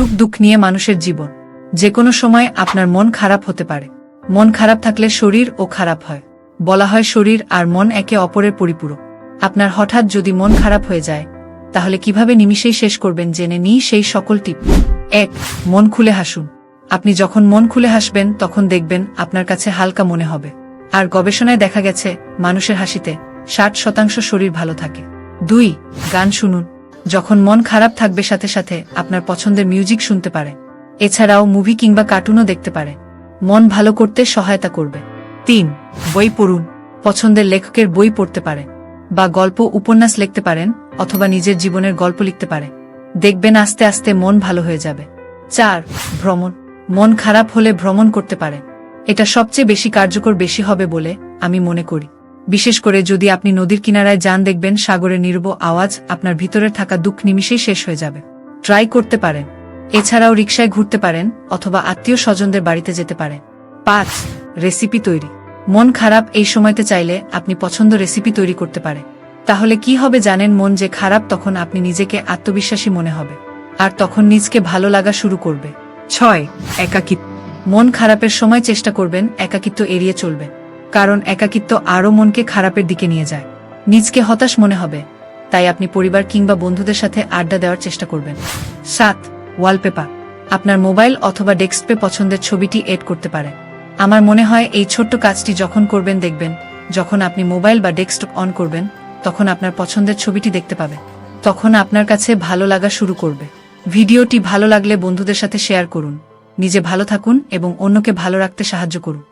সুখ দুঃখ নিয়ে মানুষের জীবন। যে কোনো সময় আপনার মন খারাপ হতে পারে। মন খারাপ থাকলে শরীর ও খারাপ হয়। বলা হয় শরীর আর মন একে অপরের পরিপূরক। আপনার হঠাৎ যদি মন খারাপ হয়ে যায়, তাহলে কীভাবে নিমিষেই শেষ করবেন জেনে নিই সেই সকল টিপ। এক, মন খুলে হাসুন। আপনি যখন মন খুলে হাসবেন, তখন দেখবেন আপনার কাছে হালকা মনে হবে। আর গবেষণায় দেখা গেছে, মানুষের হাসিতে ষাট শতাংশ শরীর ভালো থাকে। দুই, গান শুনুন। যখন মন খারাপ থাকবে সাথে সাথে আপনার পছন্দের মিউজিক শুনতে পারে। এছাড়াও মুভি কিংবা কার্টুনও দেখতে পারে। মন ভালো করতে সহায়তা করবে। তিন, বই পড়ুন। পছন্দের লেখকের বই পড়তে পারে বা গল্প, উপন্যাস লিখতে পারেন অথবা নিজের জীবনের গল্প লিখতে পারে। দেখবেন আস্তে আস্তে মন ভালো হয়ে যাবে। চার, ভ্রমণ। মন খারাপ হলে ভ্রমণ করতে পারে। এটা সবচেয়ে বেশি কার্যকর বেশি হবে বলে আমি মনে করি। বিশেষ করে যদি আপনি নদীর কিনারায় যান, দেখবেন সাগরের নির্ব আওয়াজ আপনার ভিতরে থাকা দুঃখ নিমিশেই শেষ হয়ে যাবে। ট্রাই করতে পারেন। এছাড়াও রিক্সায় ঘুরতে পারেন অথবা আত্মীয় স্বজনদের বাড়িতে যেতে পারেন। পাঁচ, রেসিপি তৈরি। মন খারাপ এই সময়তে চাইলে আপনি পছন্দ রেসিপি তৈরি করতে পারে তাহলে কি হবে জানেন, মন যে খারাপ তখন আপনি নিজেকে আত্মবিশ্বাসী মনে হবে। আর তখন নিজকে ভালো লাগা শুরু করবে। ছয়, একাকিত্ব। মন খারাপের সময় চেষ্টা করবেন একাকিত্ব এড়িয়ে চলবে কারণ একাকিত্ব আরও মনকে খারাপের দিকে নিয়ে যায়। নিজকে হতাশ মনে হবে। তাই আপনি পরিবার কিংবা বন্ধুদের সাথে আড্ডা দেওয়ার চেষ্টা করবেন। সাত ওয়ালপেপার আপনার মোবাইল অথবা ডেস্কটপে পছন্দের ছবিটি এড করতে পারে। আমার মনে হয় এই ছোট্ট কাজটি যখন করবেন, দেখবেন, যখন আপনি মোবাইল বা ডেস্কটপ অন করবেন, তখন আপনার পছন্দের ছবিটি দেখতে পাবে। তখন আপনার কাছে ভালো লাগা শুরু করবে। ভিডিওটি ভালো লাগলে বন্ধুদের সাথে শেয়ার করুন। নিজে ভালো থাকুন এবং অন্যকে ভালো রাখতে সাহায্য করুন।